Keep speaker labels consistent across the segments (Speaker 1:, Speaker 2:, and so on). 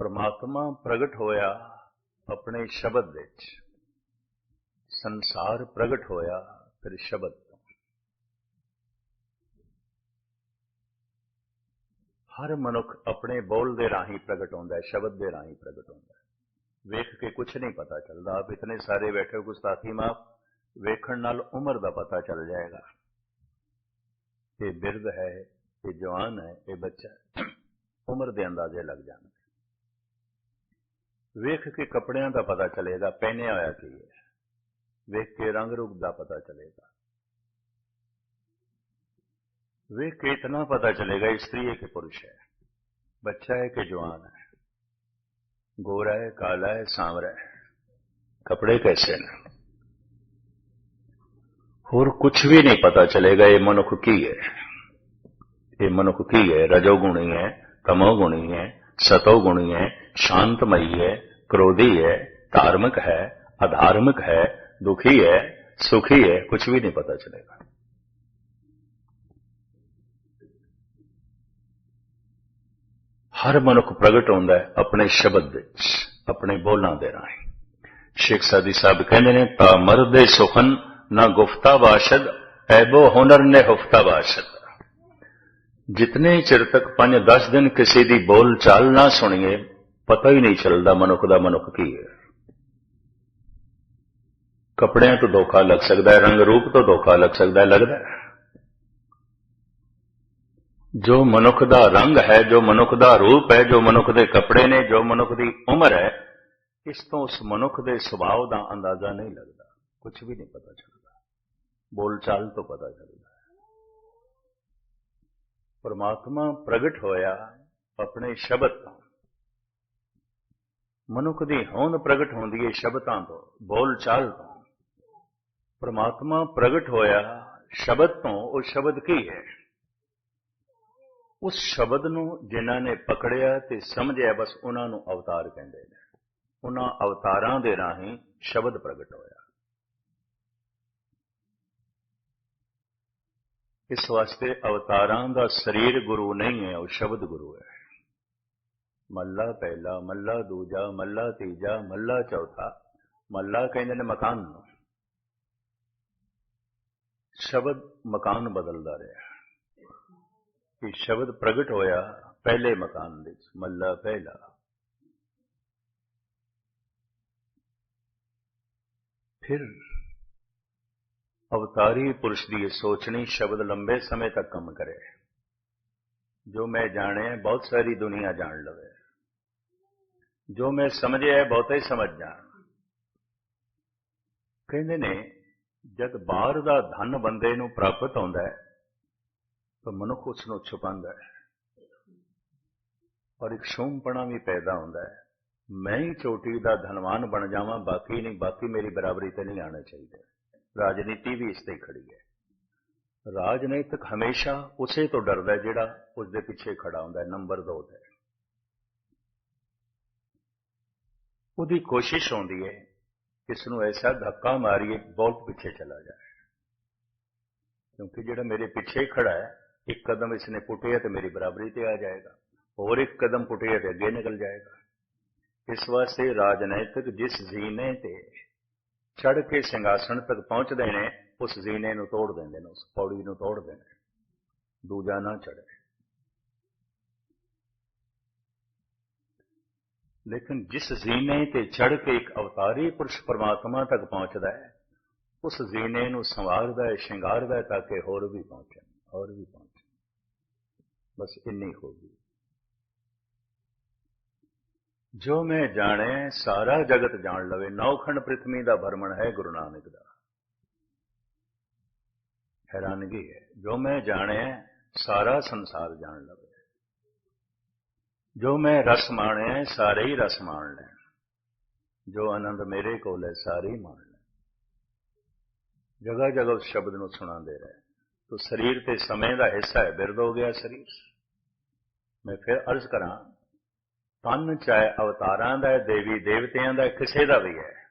Speaker 1: ਪ੍ਰਮਾਤਮਾ ਪ੍ਰਗਟ ਹੋਇਆ ਆਪਣੇ ਸ਼ਬਦ ਵਿੱਚ। ਸੰਸਾਰ ਪ੍ਰਗਟ ਹੋਇਆ ਫਿਰ ਸ਼ਬਦ ਤੋਂ। ਹਰ ਮਨੁੱਖ ਆਪਣੇ ਬੋਲ ਦੇ ਰਾਹੀਂ ਪ੍ਰਗਟ ਹੁੰਦਾ ਹੈ, ਸ਼ਬਦ ਦੇ ਰਾਹੀਂ ਪ੍ਰਗਟ ਹੁੰਦਾ ਹੈ। ਵੇਖ ਕੇ ਕੁਝ ਨਹੀਂ ਪਤਾ ਚੱਲਦਾ। ਆਪ ਇਤਨੇ ਸਾਰੇ ਬੈਠੇ ਹੋ, ਗੁਸਤਾਖੀ ਮਾਫ, ਵੇਖਣ ਨਾਲ ਉਮਰ ਦਾ ਪਤਾ ਚੱਲ ਜਾਏਗਾ। ਇਹ ਬਿਰਧ ਹੈ, ਇਹ ਜਵਾਨ ਹੈ, ਇਹ ਬੱਚਾ ਹੈ। ਉਮਰ ਦੇ ਅੰਦਾਜ਼ੇ ਲੱਗ ਜਾਣਗੇ वेख के ਕੱਪੜਿਆਂ का पता चलेगा ਪਹਿਨਿਆ ਹੋਇਆ ਕੀ वेख के रंग रूप का पता चलेगा। वेख के इतना पता चलेगा स्त्री है कि पुरुष है। बच्चा है कि जवान है। गोरा है, काला है, सांवरा है। कपड़े कैसे न और कुछ भी नहीं पता चलेगा, ये मनुख की है। ये मनुख की है, रजोगुणी है, तमोगुणी है सतोगुणी है शांतमयी है क्रोधी है धार्मिक है अधार्मिक है दुखी है सुखी है कुछ भी नहीं पता चलेगा ਹਰ ਮਨੁੱਖ ਪ੍ਰਗਟ ਹੁੰਦਾ ਹੈ ਆਪਣੇ ਸ਼ਬਦ ਵਿੱਚ ਆਪਣੇ ਬੋਲਾਂ ਦੇ ਰਾਹੀਂ ਸ਼ੇਖ ਸਾਦੀ ਸਾਹਿਬ ਕਹਿੰਦੇ ਨੇ ਤਾ ਮਰਦੇ ਸੁਖਨ ਨਾ ਗੁਫਤਾ ਬਾਸ਼ਦ ਐਬੋ ਹੁਨਰ ਨੇ ਹੁਫਤਾ ਬਾਸ਼ਦ ਜਿਤਨੇ ਚਿਰ ਤੱਕ 5-10 ਦਿਨ ਕਿਸੇ ਦੀ ਬੋਲ ਚਾਲ ਨਾ ਸੁਣੀਏ ਪਤਾ ਹੀ ਨਹੀਂ ਚੱਲਦਾ ਮਨੁੱਖ ਦਾ ਮਨੁੱਖ ਕੀ ਹੈ ਕੱਪੜਿਆਂ ਤੋਂ ਧੋਖਾ ਲੱਗ ਸਕਦਾ ਹੈ ਰੰਗ ਰੂਪ ਤੋਂ ਧੋਖਾ ਲੱਗ ਸਕਦਾ ਹੈ ਲੱਗਦਾ ਜੋ ਮਨੁੱਖ ਦਾ ਰੰਗ ਹੈ ਜੋ ਮਨੁੱਖ ਦਾ ਰੂਪ ਹੈ ਜੋ ਮਨੁੱਖ ਦੇ ਕੱਪੜੇ ਨੇ ਜੋ ਮਨੁੱਖ ਦੀ ਉਮਰ ਹੈ ਇਸ ਤੋਂ ਉਸ ਮਨੁੱਖ ਦੇ ਸੁਭਾਅ ਦਾ ਅੰਦਾਜ਼ਾ ਨਹੀਂ ਲੱਗਦਾ ਕੁਝ ਵੀ ਨਹੀਂ ਪਤਾ ਚੱਲਦਾ ਬੋਲਚਾਲ ਤੋਂ ਪਤਾ ਚੱਲਦਾ ਪਰਮਾਤਮਾ ਪ੍ਰਗਟ ਹੋਇਆ ਆਪਣੇ ਸ਼ਬਦ ਤੋਂ। ਮਨੁੱਖ ਦੀ ਹੋਂਦ ਪ੍ਰਗਟ ਹੁੰਦੀ ਹੈ ਸ਼ਬਦਾਂ ਤੋਂ ਬੋਲ ਚਾਲ ਤੋਂ। ਪਰਮਾਤਮਾ ਪ੍ਰਗਟ ਹੋਇਆ ਸ਼ਬਦ ਤੋਂ, ਉਹ ਸ਼ਬਦ ਕੀ ਹੈ? ਉਸ ਸ਼ਬਦ ਨੂੰ ਜਿਨ੍ਹਾਂ ਨੇ ਪਕੜਿਆ ਤੇ ਸਮਝਿਆ, ਬਸ ਉਹਨਾਂ ਨੂੰ ਅਵਤਾਰ ਕਹਿੰਦੇ ਨੇ। ਉਹਨਾਂ ਅਵਤਾਰਾਂ ਦੇ ਰਾਹੀਂ ਸ਼ਬਦ ਪ੍ਰਗਟ ਹੋਇਆ। ਇਸ ਵਾਸਤੇ ਅਵਤਾਰਾਂ ਦਾ ਸਰੀਰ ਗੁਰੂ ਨਹੀਂ ਹੈ, ਉਹ ਸ਼ਬਦ ਗੁਰੂ ਹੈ। ਮੱਲਾ ਪਹਿਲਾ, ਮੱਲਾ ਦੂਜਾ, ਮੱਲਾ ਤੀਜਾ, ਮੱਲਾ ਚੌਥਾ, ਮੱਲਾ ਕਹਿੰਦੇ ਨੇ ਮਕਾਨ ਨੂੰ। ਸ਼ਬਦ ਮਕਾਨ ਬਦਲਦਾ ਰਿਹਾ। ਕਿ ਸ਼ਬਦ ਪ੍ਰਗਟ ਹੋਇਆ ਪਹਿਲੇ ਮਕਾਨ ਵਿੱਚ, ਮੱਲਾ ਪਹਿਲਾ। ਫਿਰ ਅਵਤਾਰੀ ਪੁਰਸ਼ ਦੀ ਇਹ ਸੋਚਣੀ ਸ਼ਬਦ ਲੰਬੇ ਸਮੇਂ ਤੱਕ ਕੰਮ ਕਰੇ। ਜੋ ਮੈਂ ਜਾਣਿਆ, ਬਹੁਤ ਸਾਰੀ ਦੁਨੀਆ ਜਾਣ ਲਵੇ। ਜੋ ਮੈਂ ਸਮਝਿਆ, ਬਹੁਤਾ ਹੀ ਸਮਝ ਜਾਣ। ਕਹਿੰਦੇ ਨੇ, ਜਦ ਬਾਹਰ ਦਾ ਧਨ ਬੰਦੇ ਨੂੰ ਪ੍ਰਾਪਤ ਹੁੰਦਾ ਹੈ, ਤਾਂ ਮਨੁੱਖ ਉਸ ਨੂੰ ਛੁਪਾਉਂਦਾ ਹੈ। ਔਰ ਇੱਕ ਸ਼ੋਮਪਣਾ ਵੀ ਪੈਦਾ ਹੁੰਦਾ ਹੈ। ਮੈਂ ਹੀ ਚੋਟੀ ਦਾ ਧਨਵਾਨ ਬਣ ਜਾਵਾਂ, ਬਾਕੀ ਨਹੀਂ, ਬਾਕੀ ਮੇਰੀ ਬਰਾਬਰੀ ਤੇ ਨਹੀਂ ਆਣਾ ਚਾਹੀਦੇ। ਰਾਜਨੀਤੀ ਵੀ ਇਸ ਤੇ ਖੜੀ ਹੈ ਰਾਜਨੀਤਿਕ ਹਮੇਸ਼ਾ ਉਸੇ ਤੋਂ ਡਰਦਾ ਜਿਹੜਾ ਉਸ ਦੇ ਪਿੱਛੇ ਖੜਾ ਹੁੰਦਾ ਹੈ ਨੰਬਰ 2 ਤੇ ਉਹਦੀ ਕੋਸ਼ਿਸ਼ ਹੁੰਦੀ ਹੈ ਇਸ ਨੂੰ ਐਸਾ ਧੱਕਾ ਮਾਰੀਏ ਬਹੁਤ ਪਿੱਛੇ ਚਲਾ ਜਾਏ ਕਿਉਂਕਿ ਜਿਹੜਾ ਮੇਰੇ ਪਿੱਛੇ ਖੜਾ ਹੈ ਇੱਕ ਕਦਮ ਇਸਨੇ ਪੁੱਟਿਆ ਤੇ ਮੇਰੀ ਬਰਾਬਰੀ ਤੇ ਆ ਜਾਏਗਾ ਹੋਰ ਇੱਕ ਕਦਮ ਪੁੱਟਿਆ ਤੇ ਅੱਗੇ ਨਿਕਲ ਜਾਏਗਾ ਇਸ ਵਾਸਤੇ ਰਾਜਨੀਤਿਕ ਜਿਸ ਜ਼ੀਨੇ ਤੇ ਚੜ ਕੇ ਸਿੰਘਾਸਣ ਤੱਕ ਪਹੁੰਚਦੇ ਨੇ, ਉਸ ਜ਼ੀਨੇ ਨੂੰ ਤੋੜ ਦਿੰਦੇ ਨੇ, ਉਸ ਪੌੜੀ ਨੂੰ ਤੋੜਦੇ ਨੇ। ਦੂਜਾ ਨਾ ਚੜੇ ਲੇਕਿਨ ਜਿਸ ਜ਼ੀਨੇ ਤੇ ਚੜ ਕੇ ਇੱਕ ਅਵਤਾਰੀ ਪੁਰਸ਼ ਪਰਮਾਤਮਾ ਤੱਕ ਪਹੁੰਚਦਾ ਹੈ, ਉਸ ਜ਼ੀਨੇ ਨੂੰ ਸੰਵਾਰਦਾ ਹੈ, ਸ਼ਿੰਗਾਰਦਾ ਹੈ, ਤਾਂ ਕਿ ਹੋਰ ਵੀ ਪਹੁੰਚਣ, ਹੋਰ ਵੀ ਪਹੁੰਚਣ। ਬਸ ਇੰਨੀ ਹੋ ਗਈ। ਜੋ ਮੈਂ ਜਾਣੇ, ਸਾਰਾ ਜਗਤ ਜਾਣ ਲਵੇ। ਨੌਖੰਡ ਪ੍ਰithvi ਦਾ ਭਰਮਣ ਹੈ ਗੁਰੂ ਨਾਨਕ ਦਾ। ਹੈਰਾਨਗੀ ਹੈ। ਜੋ ਮੈਂ ਜਾਣੇ, ਸਾਰਾ ਸੰਸਾਰ ਜਾਣ ਲਵੇ। ਜੋ ਮੈਂ ਰਸ ਮਾਣਿਆ ਸਾਰੇ ਹੀ ਰਸ ਮਾਣ ਲੈਣ। ਜੋ ਆਨੰਦ ਮੇਰੇ ਕੋਲ ਹੈ, ਸਾਰੇ ਹੀ ਮਾਣ ਲੈਣ। ਜਗ੍ਹਾ ਜਗ੍ਹਾ ਉਸ ਸ਼ਬਦ ਨੂੰ ਸੁਣਾਉਂਦੇ ਰਹੇ। ਤੋ ਸਰੀਰ ਤੇ ਸਮੇਂ ਦਾ ਹਿੱਸਾ ਹੈ ਬਿਰਦ ਹੋ ਗਿਆ ਸਰੀਰ। ਮੈਂ ਫਿਰ ਅਰਜ਼ ਕਰਾਂ ਤਨ ਚਾਹੇ ਅਵਤਾਰਾਂ ਦਾ ਹੈ ਦੇਵੀ ਦੇਵਤਿਆਂ ਦਾ ਕਿਸੇ ਦਾ ਵੀ ਹੈ।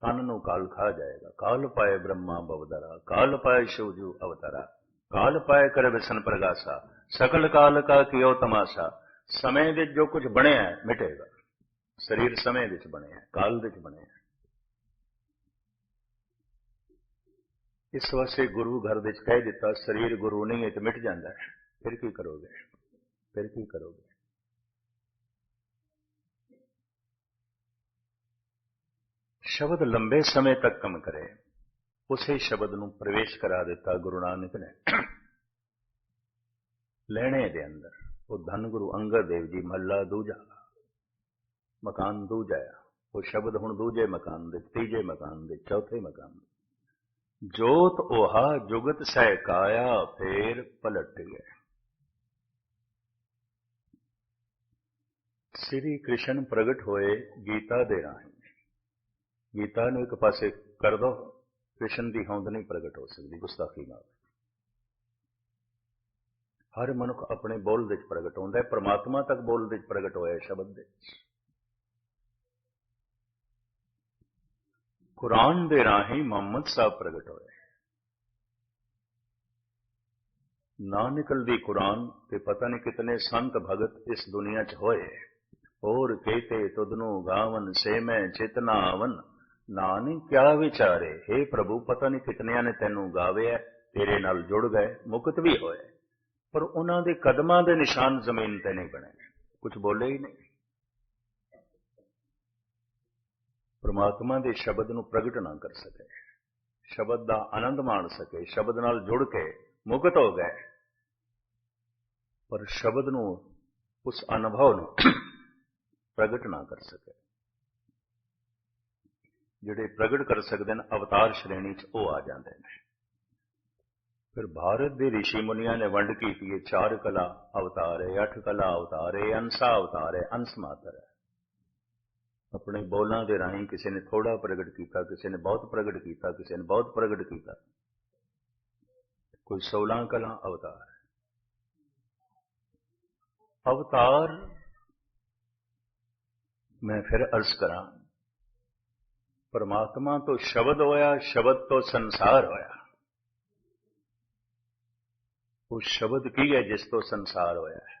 Speaker 1: ਤਨ ਨੂੰ ਕਾਲ ਖਾ ਜਾਏਗਾ। ਕਾਲ ਪਾਏ ਬ੍ਰਹਮਾ ਬਵਦਰਾ ਕਾਲ ਪਾਏ ਸ਼ਿਵਜੂ ਅਵਤਾਰਾ ਕਾਲ ਪਾਏ ਕਰ ਵਿਸ਼ਨ ਪ੍ਰਗਾਸਾ ਸਕਲ ਕਾਲ ਕਾ ਕਿਉ ਤਮਾਸ਼ਾ। ਸਮੇਂ ਦੇ ਜੋ ਕੁਝ ਬਣਿਆ ਹੈ, ਮਿਟੇਗਾ। ਸਰੀਰ ਸਮੇਂ ਵਿੱਚ ਬਣਿਆ ਹੈ, ਕਾਲ ਵਿੱਚ ਬਣਿਆ ਹੈ। ਇਸ ਵਾਸਤੇ ਗੁਰੂ ਘਰ ਵਿੱਚ ਕਹਿ ਦਿੱਤਾ ਸਰੀਰ ਗੁਰੂ ਨਹੀਂ ਹੈ ਤੇ ਮਿਟ ਜਾਂਦਾ ਹੈ। ਫਿਰ ਕੀ ਕਰੋਗੇ? ਫਿਰ ਕੀ ਕਰੋਗੇ? ਸ਼ਬਦ ਲੰਬੇ ਸਮੇਂ ਤੱਕ ਕੰਮ ਕਰੇ। ਉਸੇ ਸ਼ਬਦ ਨੂੰ ਪ੍ਰਵੇਸ਼ ਕਰਾ ਦਿੱਤਾ ਗੁਰੂ ਨਾਨਕ ਨੇ। ਲੈਣੇ ਦੇ ਅੰਦਰ ਉਹ ਧੰਨ ਗੁਰੂ ਅੰਗਦ ਦੇਵ ਜੀ ਮਹੱਲਾ ਦੂਜਾ। ਮਕਾਨ ਦੂਜਾ ਆ। ਉਹ ਸ਼ਬਦ ਹੁਣ ਦੂਜੇ ਮਕਾਨ ਦੇ, ਤੀਜੇ ਮਕਾਨ ਦੇ, ਚੌਥੇ ਮਕਾਨ ਦੇ। ਜੋਤ 오ਹਾ ਜੁਗਤ ਸਹਿ ਕਾਇਆ, ਫੇਰ ਪਲਟ ਗਏ। ਸ੍ਰੀ ਕ੍ਰਿਸ਼ਨ ਪ੍ਰਗਟ ਹੋਏ ਗੀਤਾ ਦੇ ਰਾਹੀਂ। ਗੀਤਾ ਨੂੰ ਇੱਕ ਪਾਸੇ ਕਰ ਦੋ, ਕ੍ਰਿਸ਼ਨ ਦੀ ਹੋਂਦ ਨਹੀਂ ਪ੍ਰਗਟ ਹੋ ਸਕਦੀ, ਗੁਸਤਾਖੀ ਨਾਲ। ਹਰ ਮਨੁੱਖ ਆਪਣੇ ਬੋਲ ਵਿੱਚ ਪ੍ਰਗਟ ਹੁੰਦਾ ਹੈ, ਪ੍ਰਮਾਤਮਾ ਤੱਕ ਬੋਲ ਵਿੱਚ ਪ੍ਰਗਟ ਹੋਇਆ ਸ਼ਬਦ ਦੇ ਕੁਰਾਨ ਦੇ ਰਾਹੀਂ ਮੁਹੰਮਦ ਸਾਹਿਬ ਪ੍ਰਗਟ ਹੋਏ। ਨਾ ਨਿਕਲਦੀ ਕੁਰਾਨ ਤੇ ਪਤਾ ਨਹੀਂ ਕਿਤਨੇ ਸੰਤ ਭਗਤ ਇਸ ਦੁਨੀਆ 'ਚ ਹੋਏ। ਹੋਰ ਕਹਤੇ ਤੁਧਨੂੰ ਗਾਵਨ ਸੇ ਮੈਂ ਚਿਤਨਾ ਆਵਨ ਨਾਨਕ ਕਿਆ ਵਿਚਾਰੇ? हे ਪ੍ਰਭੂ, ਪਤਾ ਨਹੀਂ ਕਿਤਨਿਆਂ ਨੇ ਤੈਨੂੰ ਗਾਵਿਆ ਤੇਰੇ ਨਾਲ ਜੁੜ ਗਏ, ਮੁਕਤ ਵੀ ਹੋਏ। ਪਰ ਉਹਨਾਂ ਦੇ ਕਦਮਾਂ ਦੇ ਨਿਸ਼ਾਨ ਜ਼ਮੀਨ ਤੇ ਨਹੀਂ ਬਣੇ। ਕੁਝ ਬੋਲੇ ਹੀ ਨਹੀਂ। ਪ੍ਰਮਾਤਮਾ ਦੇ ਸ਼ਬਦ ਨੂੰ ਪ੍ਰਗਟ ਨਾ ਕਰ ਸਕੇ। ਸ਼ਬਦ ਦਾ ਆਨੰਦ ਮਾਣ ਸਕੇ, ਸ਼ਬਦ ਨਾਲ ਜੁੜ ਕੇ ਮੁਕਤ ਹੋ ਗਏ। ਪਰ ਸ਼ਬਦ ਨੂੰ ਉਸ ਅਨੁਭਵ ਨੂੰ ਪ੍ਰਗਟ ਨਾ ਕਰ ਸਕੇ। ਜਿਹੜੇ ਪ੍ਰਗਟ ਕਰ ਸਕਦੇ ਨੇ ਅਵਤਾਰ ਸ਼੍ਰੇਣੀ 'ਚ ਉਹ ਆ ਜਾਂਦੇ ਨੇ ਫਿਰ ਭਾਰਤ ਦੇ ઋષਿ ਮੁਨੀਆਂ ਨੇ ਵੰਡ ਕੀਤੀ ਹੈ ਚਾਰ ਕਲਾ ਅਵਤਾਰ ਹੈ ਅੱਠ ਕਲਾ ਅਵਤਾਰ ਹੈ ਅੰਸਾ ਅਵਤਾਰ ਹੈ ਅੰਸ ਮਾਤਰ ਹੈ ਆਪਣੇ ਬੋਲਾਂ ਦੇ ਰਾਹੀਂ ਕਿਸੇ ਨੇ ਥੋੜਾ ਪ੍ਰਗਟ ਕੀਤਾ ਕਿਸੇ ਨੇ ਬਹੁਤ ਪ੍ਰਗਟ ਕੀਤਾ ਕਿਸੇ ਨੇ ਬਹੁਤ ਪ੍ਰਗਟ ਕੀਤਾ ਕੋਈ 16 ਕਲਾ ਅਵਤਾਰ ਅਵਤਾਰ ਮੈਂ ਫਿਰ ਅਰਜ਼ ਕਰਾਂ ਪਰਮਾਤਮਾ ਤੋਂ ਸ਼ਬਦ ਹੋਇਆ ਸ਼ਬਦ ਤੋਂ ਸੰਸਾਰ ਹੋਇਆ ਉਹ ਸ਼ਬਦ ਕੀ ਹੈ ਜਿਸ ਤੋਂ ਸੰਸਾਰ ਹੋਇਆ ਹੈ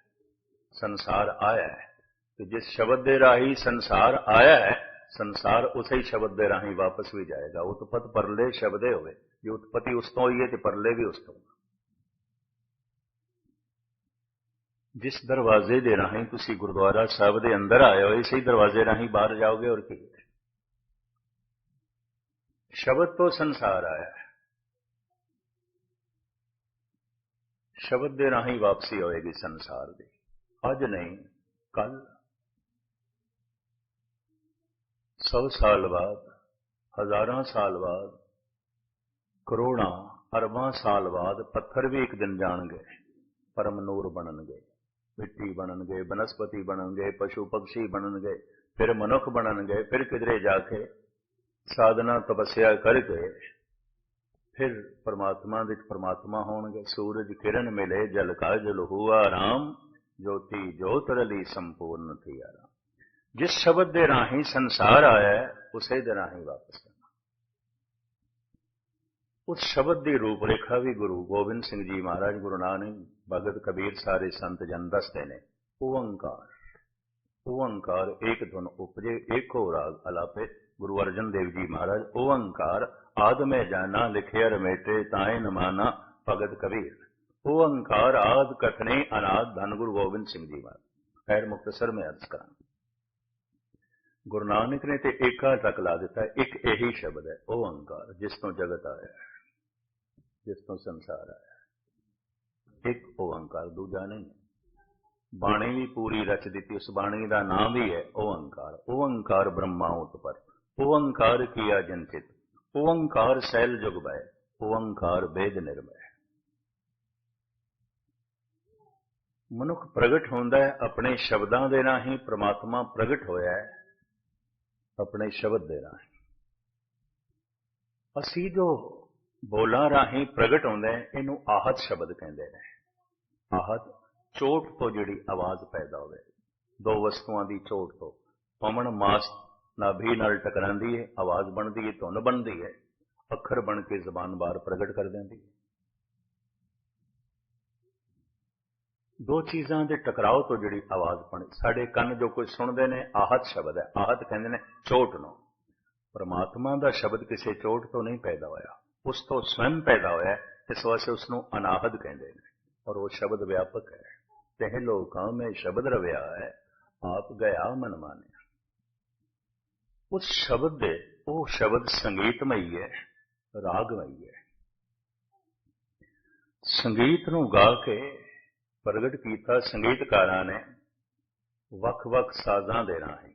Speaker 1: ਸੰਸਾਰ ਆਇਆ ਹੈ ਤੇ ਜਿਸ ਸ਼ਬਦ ਦੇ ਰਾਹੀਂ ਸੰਸਾਰ ਆਇਆ ਹੈ ਸੰਸਾਰ ਉਸੇ ਹੀ ਸ਼ਬਦ ਦੇ ਰਾਹੀਂ ਵਾਪਸ ਵੀ ਜਾਏਗਾ ਉਤਪਤ ਪਰਲੇ ਸ਼ਬਦੇ ਹੋਵੇ ਜੇ ਉਤਪਤੀ ਉਸ ਤੋਂ ਹੋਈ ਹੈ ਤੇ ਪਰਲੇ ਵੀ ਉਸ ਤੋਂ ਜਿਸ ਦਰਵਾਜ਼ੇ ਦੇ ਰਾਹੀਂ ਤੁਸੀਂ ਗੁਰਦੁਆਰਾ ਸਾਹਿਬ ਦੇ ਅੰਦਰ ਆਏ ਹੋ ਇਸੇ ਦਰਵਾਜ਼ੇ ਰਾਹੀਂ ਬਾਹਰ ਜਾਓਗੇ ਔਰ ਕੀ ਸ਼ਬਦ ਤੋਂ ਸੰਸਾਰ ਆਇਆ ਹੈ। ਸ਼ਬਦ ਦੇ ਰਾਹੀਂ ਵਾਪਸੀ ਹੋਏਗੀ ਸੰਸਾਰ ਦੀ। ਅੱਜ ਨਹੀਂ ਕੱਲ 100 ਸਾਲ ਬਾਅਦ, ਹਜ਼ਾਰਾਂ ਸਾਲ ਬਾਅਦ, ਕਰੋੜਾਂ, ਅਰਬਾਂ ਸਾਲ ਬਾਅਦ ਪੱਥਰ ਵੀ ਇੱਕ ਦਿਨ ਜਾਣਗੇ। ਪਰਮ ਨੂਰ ਬਣਨਗੇ, ਮਿੱਟੀ ਬਣਨਗੇ, ਬਨਸਪਤੀ ਬਣਨਗੇ ਪਸ਼ੂ ਪੰਛੀ ਬਣਨਗੇ, ਫਿਰ ਮਨੁੱਖ ਬਣਨਗੇ, ਫਿਰ ਕਿਧਰੇ ਜਾ ਕੇ ਸਾਧਨਾ ਤਪੱਸਿਆ ਕਰਕੇ ਫਿਰ ਪਰਮਾਤਮਾ ਵਿੱਚ ਪਰਮਾਤਮਾ ਹੋਣਗੇ। ਸੂਰਜ ਕਿਰਨ ਮਿਲੇ, ਜਲ ਕਾ ਜਲ ਹੁਆ ਰਾਮ ਜੋਤੀ ਜੋਤ ਰਲੀ ਸੰਪੂਰਨ ਥੀ ਆਰਾਮ। ਜਿਸ ਸ਼ਬਦ ਦੇ ਰਾਹੀਂ ਸੰਸਾਰ ਆਇਆ ਉਸੇ ਦੇ ਰਾਹੀਂ ਵਾਪਸ ਆਣਾ ਉਸ ਸ਼ਬਦ ਦੀ ਰੂਪ ਰੇਖਾ ਵੀ ਗੁਰੂ ਗੋਬਿੰਦ ਸਿੰਘ ਜੀ ਮਹਾਰਾਜ ਗੁਰੂ ਨਾਨਕ, ਭਗਤ ਕਬੀਰ ਸਾਰੇ ਸੰਤ ਜਨ ਦੱਸਦੇ ਨੇ, ਓੰਕਾਰ। ਓੰਕਾਰ ਏਕ ਧੁਨ ਉਪਜੇ, ਏਕੋ ਰਾਗ ਅਲਾਪੇ। ਗੁਰੂ ਅਰਜਨ ਦੇਵ ਜੀ ਮਹਾਰਾਜ, ਓੰਕਾਰ ਆਦ ਮੈਂ ਜਾਣਾ, ਲਿਖਿਆ ਰਮੇਟੇ, ਤਾਏ ਨਮਾਨਾ, ਭਗਤ ਕਬੀਰ। ਓੰਕਾਰ ਆਦ ਕਥਨੇ ਅਨਾਦ ਧੰਨ ਗੁਰੂ ਗੋਬਿੰਦ ਸਿੰਘ ਜੀ ਮਹਾਰਾਜ। ਖੈਰ ਮੁਕਤਸਰ ਮੈਂ ਅਰਜ਼ ਕਰਾਂ ਗੁਰੂ ਨਾਨਕ ਨੇ ਤੇ ਏਕਾ ਤੱਕ ਲਾ ਦਿੱਤਾ, ਇੱਕ ਇਹੀ ਸ਼ਬਦ ਹੈ, ਓੰਕਾਰ, ਜਿਸ ਤੋਂ ਜਗਤ ਆਇਆ, ਜਿਸ ਤੋਂ ਸੰਸਾਰ ਆਇਆ। ਇੱਕ ਓੰਕਾਰ, ਦੂਜਾ ਨਹੀਂ। ਬਾਣੀ ਵੀ ਪੂਰੀ ਰਚ ਦਿੱਤੀ, ਉਸ ਬਾਣੀ ਦਾ ਨਾਮ ਵੀ ਹੈ ਓੰਕਾਰ। ਓੰਕਾਰ ਬ੍ਰਹਮਾ ਉਤਪਰ ਓੰਕਾਰ ਕੀਆ ਜਨਚਿਤ, ਓੰਕਾਰ ਸੈਲ ਜੁਗ ਬੈ ਓੰਕਾਰ ਵੇਦ ਨਿਰਮੈ ਮਨੁੱਖ ਪ੍ਰਗਟ ਹੁੰਦਾ ਹੈ, ਆਪਣੇ ਸ਼ਬਦਾਂ ਦੇ ਰਾਹੀਂ ਪ੍ਰਮਾਤਮਾ ਪ੍ਰਗਟ ਹੋਇਆ ਹੈ, ਆਪਣੇ ਸ਼ਬਦ ਦੇ ਰਾਹੀਂ। ਅਸੀਂ ਜੋ ਬੋਲਾਂ ਰਾਹੀਂ ਪ੍ਰਗਟ ਹੁੰਦਾ ਹੈ, ਇਹਨੂੰ ਆਹਤ ਸ਼ਬਦ ਕਹਿੰਦੇ ਨੇ। ਆਹਤ ਚੋਟ ਤੋਂ ਜਿਹੜੀ ਆਵਾਜ਼ ਪੈਦਾ ਹੋਵੇ, ਦੋ ਵਸਤੂਆਂ ਦੀ ਚੋਟ ਤੋਂ। ਪਵਨ ਮਾਸ ਨਾਭੀ ਨਾਲ ਟਕਰਾਂਦੀ ਹੈ ਆਵਾਜ਼ ਬਣਦੀ ਹੈ ਧੁਨ ਬਣਦੀ ਹੈ ਅੱਖਰ ਬਣ ਕੇ ਜ਼ਬਾਨ ਬਾਹਰ ਪ੍ਰਗਟ ਕਰ ਦਿੰਦੀ ਹੈ ਦੋ ਚੀਜ਼ਾਂ ਦੇ ਟਕਰਾਓ ਤੋਂ ਜਿਹੜੀ ਆਵਾਜ਼ ਬਣੀ, ਸਾਡੇ ਕੰਨ ਜੋ ਕੁਝ ਸੁਣਦੇ ਨੇ, ਆਹਤ ਸ਼ਬਦ ਹੈ, ਆਹਤ ਕਹਿੰਦੇ ਨੇ, ਚੋਟ ਨੂੰ। ਪਰਮਾਤਮਾ ਦਾ ਸ਼ਬਦ ਕਿਸੇ ਚੋਟ ਤੋਂ ਨਹੀਂ ਪੈਦਾ ਹੋਇਆ, ਉਸ ਤੋਂ ਸਵੈਮ ਪੈਦਾ ਹੋਇਆ ਇਸ ਵਾਸਤੇ ਉਸ ਨੂੰ ਅਨਾਹਦ ਕਹਿੰਦੇ ਨੇ, ਔਰ ਉਹ ਸ਼ਬਦ ਵਿਆਪਕ ਹੈ। ਤਹਿ ਲੋਕਾਂ ਮੈਂ ਸ਼ਬਦ ਰਵਿਆ ਹੈ, ਆਪ ਗਿਆ ਮਨ ਮਾਨਿਆ। ਉਸ ਸ਼ਬਦ ਦੇ, ਉਹ ਸ਼ਬਦ ਸੰਗੀਤਮਈ ਹੈ, ਰਾਗਮਈ ਹੈ। ਸੰਗੀਤ ਨੂੰ ਗਾ ਕੇ ਪ੍ਰਗਟ ਕੀਤਾ ਸੰਗੀਤਕਾਰਾਂ ਨੇ ਵੱਖ-ਵੱਖ ਸਾਜ਼ਾਂ ਦੇ ਰਾਹੀਂ।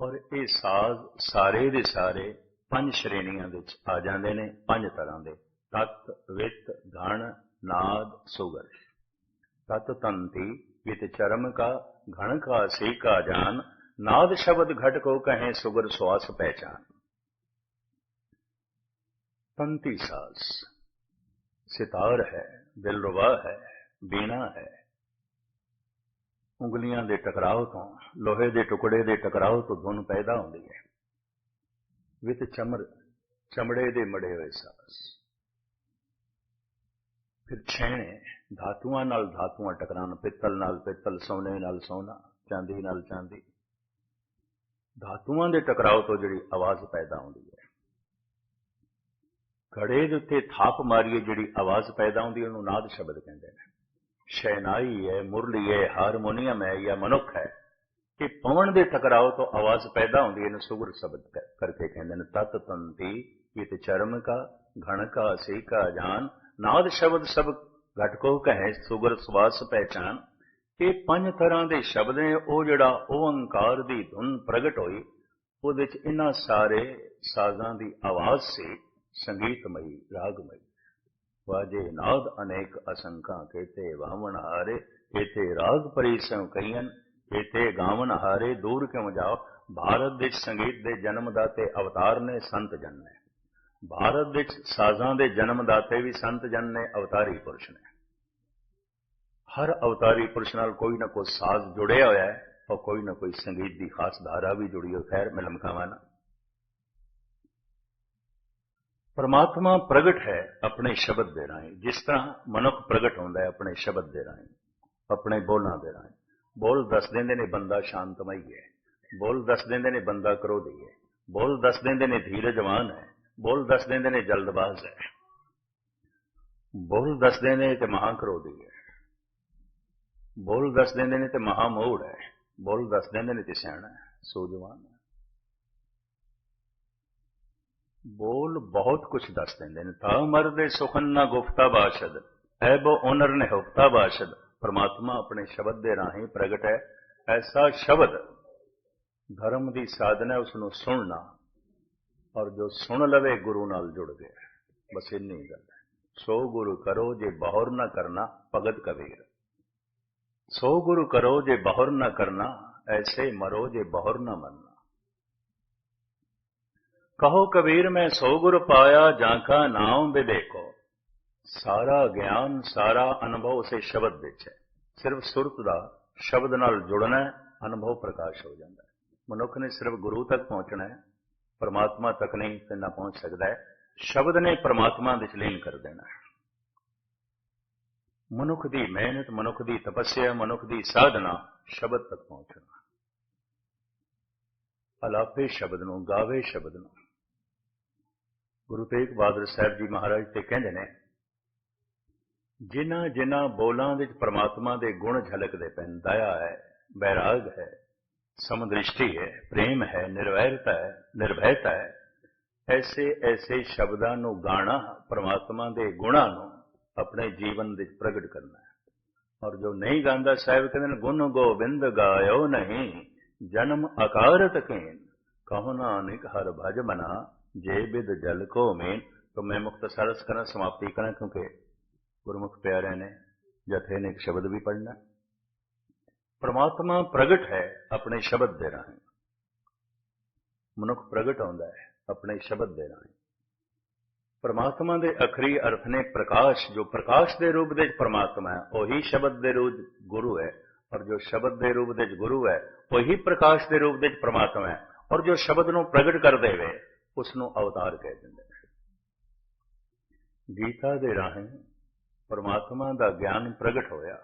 Speaker 1: ਔਰ ਇਹ ਸਾਜ਼ ਸਾਰੇ ਦੇ ਸਾਰੇ ਪੰਜ ਸ਼੍ਰੇਣੀਆਂ ਵਿੱਚ ਆ ਜਾਂਦੇ ਨੇ, ਪੰਜ ਤਰ੍ਹਾਂ ਦੇ। ਤਤ, ਵਿਤ, ਗਣ, ਨਾਦ, ਸੁਗਰ। ਤਤ ਤੰਤੀ ਵਿਤ ਚਰਮ ਕਾ, ਘਣ ਕਾ, ਸੇ ਕਾ ਜਾਨ, ਨਾਦ ਸ਼ਬਦ ਘਟ ਕੋ ਕਹੇ ਸੁਗਰ ਸਵਾਸ ਪਹਿਚਾਨ। ਤੰਤੀ ਸਾਜ਼ ਸਿਤਾਰ ਹੈ ਦਿਲਰਵਾ ਹੈ, ਬੀਣਾ ਹੈ। ਉਂਗਲੀਆਂ ਦੇ ਟਕਰਾਓ ਤੋਂ, ਲੋਹੇ ਦੇ ਟੁਕੜੇ ਦੇ ਟਕਰਾਓ ਤੋਂ ਧੁਨ ਪੈਦਾ ਹੁੰਦੀ ਹੈ। ਵਿਤ ਚਮਰ, ਚਮੜੇ ਦੇ ਮੜੇ ਹੋਏ ਸਾਸ। ਫਿਰ ਛੇਣੇ ਧਾਤੂਆਂ ਨਾਲ ਧਾਤੂਆਂ ਟਕਰਾਉਣ, ਪਿੱਤਲ ਨਾਲ ਪਿੱਤਲ, ਸੋਨੇ ਨਾਲ ਸੋਨਾ, ਚਾਂਦੀ ਨਾਲ ਚਾਂਦੀ। ਧਾਤੂਆਂ ਦੇ ਟਕਰਾਓ ਤੋਂ ਜਿਹੜੀ ਆਵਾਜ਼ ਪੈਦਾ ਹੁੰਦੀ ਹੈ। ਘੜੇ ਦੇ ਉੱਤੇ ਥਾਪ ਮਾਰੀਏ ਜਿਹੜੀ ਆਵਾਜ਼ ਪੈਦਾ ਹੁੰਦੀ ਹੈ, ਉਹਨੂੰ ਨਾਦ ਸ਼ਬਦ ਕਹਿੰਦੇ ਨੇ। ਸ਼ੈਨਾਈ ਹੈ, ਮੁਰਲੀ ਹੈ, ਹਾਰਮੋਨੀਅਮ ਹੈ ਜਾਂ ਮਨੁੱਖ ਹੈ। ਕਿ ਪਵਨ ਦੇ ਟਕਰਾਓ ਤੋਂ ਆਵਾਜ਼ ਪੈਦਾ ਹੁੰਦੀ ਹੈ, ਇਹਨੂੰ ਸੁਗਰ ਸ਼ਬਦ ਕਰਕੇ ਕਹਿੰਦੇ ਨੇ। ਤਤ ਤੰਤੀ ਇਹ ਤੇ ਚਰਮ ਕਾ, ਘਣ ਕਾ, ਸੇ ਕਾ ਜਾਨ। ਨਾਦ ਸ਼ਬਦ ਸਭ ਘਟ ਕੋ ਕਹੇ ਸੁਗਰ ਸਵਾਸ ਪਹਿਚਾਨ ਇਹ ਪੰਜ ਤਰ੍ਹਾਂ ਦੇ ਸ਼ਬਦ ਨੇ, ਉਹ ਜਿਹੜਾ ਓੰਕਾਰ ਦੀ ਧੁਨ ਪ੍ਰਗਟ ਹੋਈ, ਉਹਦੇ ਵਿੱਚ ਇਹਨਾਂ ਸਾਰੇ ਸਾਜ਼ਾਂ ਦੀ ਆਵਾਜ਼ ਸੀ, ਸੰਗੀਤਮਈ, ਰਾਗਮਈ। ਵਾਜੇ ਨਾਦ ਅਨੇਕ ਅਸੰਖਾ, ਕੇਤੇ ਵਾਵਣ ਹਾਰੇ, ਕੇਤੇ ਰਾਗ ਪਰਿਸੰ ਕਈਨ ਕੇਤੇ ਗਾਵਨ ਹਾਰੇ, ਦੂਰ ਕਿਉ ਜਾਓ? ਭਾਰਤ ਦੇ ਸੰਗੀਤ ਦੇ ਜਨਮ ਜਨਮਦਾਤੇ ਅਵਤਾਰ ਨੇ, ਸੰਤ ਜਨ ਨੇ ਭਾਰਤ ਵਿੱਚ ਸਾਜ਼ਾਂ ਦੇ ਜਨਮ ਦਾਤੇ ਵੀ ਸੰਤ ਜਨ ਨੇ, ਅਵਤਾਰੀ ਪੁਰਸ਼ ਨੇ। ਹਰ ਅਵਤਾਰੀ ਪੁਰਸ਼ ਨਾਲ ਕੋਈ ਨਾ ਕੋਈ ਸਾਜ਼ ਜੁੜਿਆ ਹੋਇਆ ਹੈ ਔਰ ਕੋਈ ਨਾ ਕੋਈ ਸੰਗੀਤ ਦੀ ਖਾਸ ਧਾਰਾ ਵੀ ਜੁੜੀ ਹੋਈ, ਖੈਰ ਮੈਂ ਲਮਕਾਵਾਂ ਨਾ। ਪਰਮਾਤਮਾ ਪ੍ਰਗਟ ਹੈ ਆਪਣੇ ਸ਼ਬਦ ਦੇ ਰਾਹੀਂ, ਜਿਸ ਤਰ੍ਹਾਂ ਮਨੁੱਖ ਪ੍ਰਗਟ ਹੁੰਦਾ ਹੈ ਆਪਣੇ ਸ਼ਬਦ ਦੇ ਰਾਹੀਂ, ਆਪਣੇ ਬੋਲਾਂ ਦੇ ਰਾਹੀਂ। ਬੋਲ ਦੱਸ ਦਿੰਦੇ ਨੇ, ਬੰਦਾ ਸ਼ਾਂਤਮਈ ਹੈ। ਬੋਲ ਦੱਸ ਦਿੰਦੇ ਨੇ, ਬੰਦਾ ਕਰੋਧੀ ਹੈ। ਬੋਲ ਦੱਸ ਦਿੰਦੇ ਨੇ, ਧੀਰਜਵਾਨ ਹੈ। ਬੋਲ ਦੱਸ ਦਿੰਦੇ ਨੇ ਜਲਦਬਾਜ਼ ਹੈ। ਬੋਲ ਦੱਸਦੇ ਨੇ ਤੇ ਮਹਾ ਕਰੋਧੀ ਹੈ। ਬੋਲ ਦੱਸ ਦਿੰਦੇ ਨੇ ਤੇ ਮਹਾ ਮੋੜ ਹੈ। ਬੋਲ ਦੱਸ ਦਿੰਦੇ ਨੇ ਤੇ ਸਿਆਣਾ ਹੈ। ਹੈ। ਬੋਲ ਬਹੁਤ ਕੁਝ ਦੱਸ ਦਿੰਦੇ ਨੇ। ਤਾਂ ਮਰਦੇ ਸੁਖਨ ਨਾ ਗੁਫਤਾ ਬਾਸ਼ਦ। ਐਬੋ ਓਨਰ ਨੇ ਹੁਕਤਾ ਬਾਸ਼ਦ। ਪਰਮਾਤਮਾ ਆਪਣੇ ਸ਼ਬਦ ਦੇ ਰਾਹੀਂ ਪ੍ਰਗਟ ਹੈ। ਐਸਾ ਸ਼ਬਦ ਧਰਮ ਦੀ ਸਾਧਨਾ ਹੈ ਉਸ ਨੂੰ ਸੁਣਨਾ। ਔਰ ਜੋ ਸੁਣ ਲਵੇ ਗੁਰੂ ਨਾਲ ਜੁੜ ਗਿਆ ਬਸ ਇੰਨੀ ਗੱਲ ਹੈ। ਸੋ ਗੁਰੂ ਕਰੋ ਜੇ ਬਹੁਰ ਨਾ ਕਰਨਾ, ਭਗਤ ਕਬੀਰ। ਸੋ ਗੁਰੂ ਕਰੋ ਜੇ ਬਹੁਰ ਨਾ ਕਰਨਾ, ਐਸੇ ਮਰੋ ਜੇ ਬਹੁਰ ਨਾ ਮਰਨਾ ਕਹੋ ਕਬੀਰ, ਮੈਂ ਸੋ ਗੁਰ ਪਾਇਆ, ਜਾਂ ਕਾ ਨਾਮ ਵਿਵੇਕੋ ਸਾਰਾ ਗਿਆਨ, ਸਾਰਾ ਅਨੁਭਵ ਉਸੇ ਸ਼ਬਦ ਵਿੱਚ ਹੈ। ਸਿਰਫ ਸੁਰਤ ਦਾ ਸ਼ਬਦ ਨਾਲ ਜੁੜਨਾ ਅਨੁਭਵ ਪ੍ਰਕਾਸ਼ ਹੋ ਜਾਂਦਾ ਹੈ। ਮਨੁੱਖ ਨੇ ਸਿਰਫ ਗੁਰੂ ਤੱਕ ਪਹੁੰਚਣਾ ਹੈ। ਪਰਮਾਤਮਾ ਤੱਕ ਨਹੀਂ ਤੇ ਨਾ ਪਹੁੰਚ ਸਕਦਾ ਸ਼ਬਦ ਨੇ ਪਰਮਾਤਮਾ ਦੇ ਚਲੀਨ ਕਰ ਦੇਣਾ ਮਨੁੱਖ ਦੀ ਮਿਹਨਤ, ਮਨੁੱਖ ਦੀ ਤਪੱਸਿਆ, ਮਨੁੱਖ ਦੀ ਸਾਧਨਾ ਸ਼ਬਦ ਤੱਕ ਪਹੁੰਚਣਾ ਅਲਾਪੇ ਸ਼ਬਦ ਨੂੰ, ਗਾਵੇ ਸ਼ਬਦ ਨੂੰ। ਗੁਰੂ ਤੇਗ ਬਹਾਦਰ ਸਾਹਿਬ ਜੀ ਮਹਾਰਾਜ ਤੇ ਕਹਿੰਦੇ ਨੇ ਜਿਨ੍ਹਾਂ ਜਿਨ੍ਹਾਂ ਬੋਲਾਂ ਵਿੱਚ ਪ੍ਰਮਾਤਮਾ ਦੇ ਗੁਣ ਝਲਕਦੇ ਪੈਣ, ਦਇਆ ਹੈ, ਬੈਰਾਗ ਹੈ ਸਮਦ੍ਰਿਸ਼ਟੀ ਹੈ ਪ੍ਰੇਮ ਹੈ ਨਿਰਵੈਰਤਾ ਹੈ ਨਿਰਭੈਤਾ ਹੈ ਐਸੇ ਐਸੇ ਸ਼ਬਦਾਂ ਨੂੰ ਗਾਣਾ ਪ੍ਰਮਾਤਮਾ ਦੇ ਗੁਣਾਂ ਨੂੰ ਆਪਣੇ ਜੀਵਨ ਵਿੱਚ ਪ੍ਰਗਟ ਕਰਨਾ ਹੈ ਔਰ ਜੋ ਨਹੀਂ ਗਾਉਂਦਾ ਸਾਹਿਬ ਕਹਿੰਦੇ ਨੇ ਗੁਣ ਗੋਬਿੰਦ ਗਾਇਓ ਨਹੀਂ ਜਨਮ ਅਕਾਰਤ ਕੇਨ ਕਹੋ ਨਾਨਕ ਹਰ ਭਜ ਮਨਾ ਜੇ ਬਿਦ ਜਲ ਕੋ ਮੇਨ तो मैं मुख्तसर करा समाप्ति करा क्योंकि गुरुमुख प्यारे ने जथे ने एक शब्द भी पढ़ना ਪਰਮਾਤਮਾ ਪ੍ਰਗਟ ਹੈ ਆਪਣੇ ਸ਼ਬਦ ਦੇ ਰਾਹੀਂ। ਮਨੁੱਖ ਪ੍ਰਗਟ ਹੁੰਦਾ ਹੈ ਆਪਣੇ ਸ਼ਬਦ ਦੇ ਰਾਹੀਂ। ਪਰਮਾਤਮਾ ਦੇ ਅਖਰੀ ਅਰਥ ਨੇ ਪ੍ਰਕਾਸ਼, ਜੋ ਪ੍ਰਕਾਸ਼ ਦੇ ਰੂਪ ਦੇ ਵਿੱਚ ਪਰਮਾਤਮਾ ਹੈ, ਉਹੀ ਸ਼ਬਦ ਦੇ ਰੂਪ ਗੁਰੂ ਹੈ, ਔਰ ਜੋ ਸ਼ਬਦ ਦੇ ਰੂਪ ਦੇ ਵਿੱਚ ਗੁਰੂ ਹੈ, ਉਹੀ ਪ੍ਰਕਾਸ਼ ਦੇ ਰੂਪ ਦੇ ਵਿੱਚ ਪਰਮਾਤਮਾ ਹੈ, ਔਰ ਜੋ ਸ਼ਬਦ ਨੂੰ ਪ੍ਰਗਟ ਕਰ ਦੇਵੇ ਉਸ ਨੂੰ ਅਵਤਾਰ ਕਹਿ ਦਿੰਦੇ ਗੀਤਾ ਦੇ ਰਾਹੀਂ ਪਰਮਾਤਮਾ ਦਾ ਗਿਆਨ ਪ੍ਰਗਟ ਹੋਇਆ।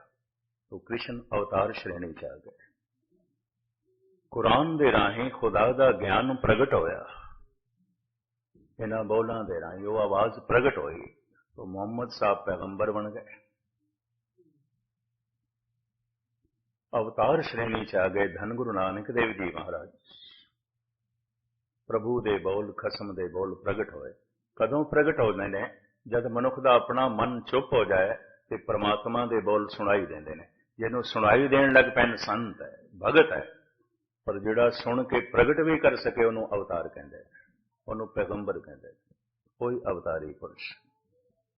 Speaker 1: ਉਹ ਕ੍ਰਿਸ਼ਨ ਅਵਤਾਰ ਸ਼੍ਰੇਣੀ ਵਿੱਚ ਆ ਗਏ। ਕੁਰਾਨ ਦੇ ਰਾਹੀਂ ਖੁਦਾ ਦਾ ਗਿਆਨ ਪ੍ਰਗਟ ਹੋਇਆ। ਇਹਨਾਂ ਬੋਲਾਂ ਦੇ ਰਾਹੀਂ ਉਹ ਆਵਾਜ਼ ਪ੍ਰਗਟ ਹੋਈ। ਉਹ ਮੁਹੰਮਦ ਸਾਹਿਬ ਪੈਗੰਬਰ ਬਣ ਗਏ। ਅਵਤਾਰ ਸ਼੍ਰੇਣੀ ਚ ਆ ਗਏ ਧੰਨ ਗੁਰੂ ਨਾਨਕ ਦੇਵ ਜੀ ਮਹਾਰਾਜ। ਪ੍ਰਭੂ ਦੇ ਬੋਲ, ਖਸਮ ਦੇ ਬੋਲ ਪ੍ਰਗਟ ਹੋਏ। ਕਦੋਂ ਪ੍ਰਗਟ ਹੋਦੇ ਨੇ? ਜਦ ਮਨੁੱਖ ਦਾ ਆਪਣਾ ਮਨ ਚੁੱਪ ਹੋ ਜਾਏ ਤੇ ਪਰਮਾਤਮਾ ਦੇ ਬੋਲ ਸੁਣਾਈ ਦਿੰਦੇ ਨੇ। ਜਿਹਨੂੰ ਸੁਣਾਈ ਦੇਣ ਲੱਗ ਪੈਣ, ਸੰਤ ਹੈ, ਭਗਤ ਹੈ, ਪਰ ਜਿਹੜਾ ਸੁਣ ਕੇ ਪ੍ਰਗਟ ਵੀ ਕਰ ਸਕੇ ਉਹਨੂੰ ਅਵਤਾਰ ਕਹਿੰਦੇ ਉਹਨੂੰ ਪੈਗੰਬਰ ਕਹਿੰਦੇ ਕੋਈ ਅਵਤਾਰੀ ਪੁਰਸ਼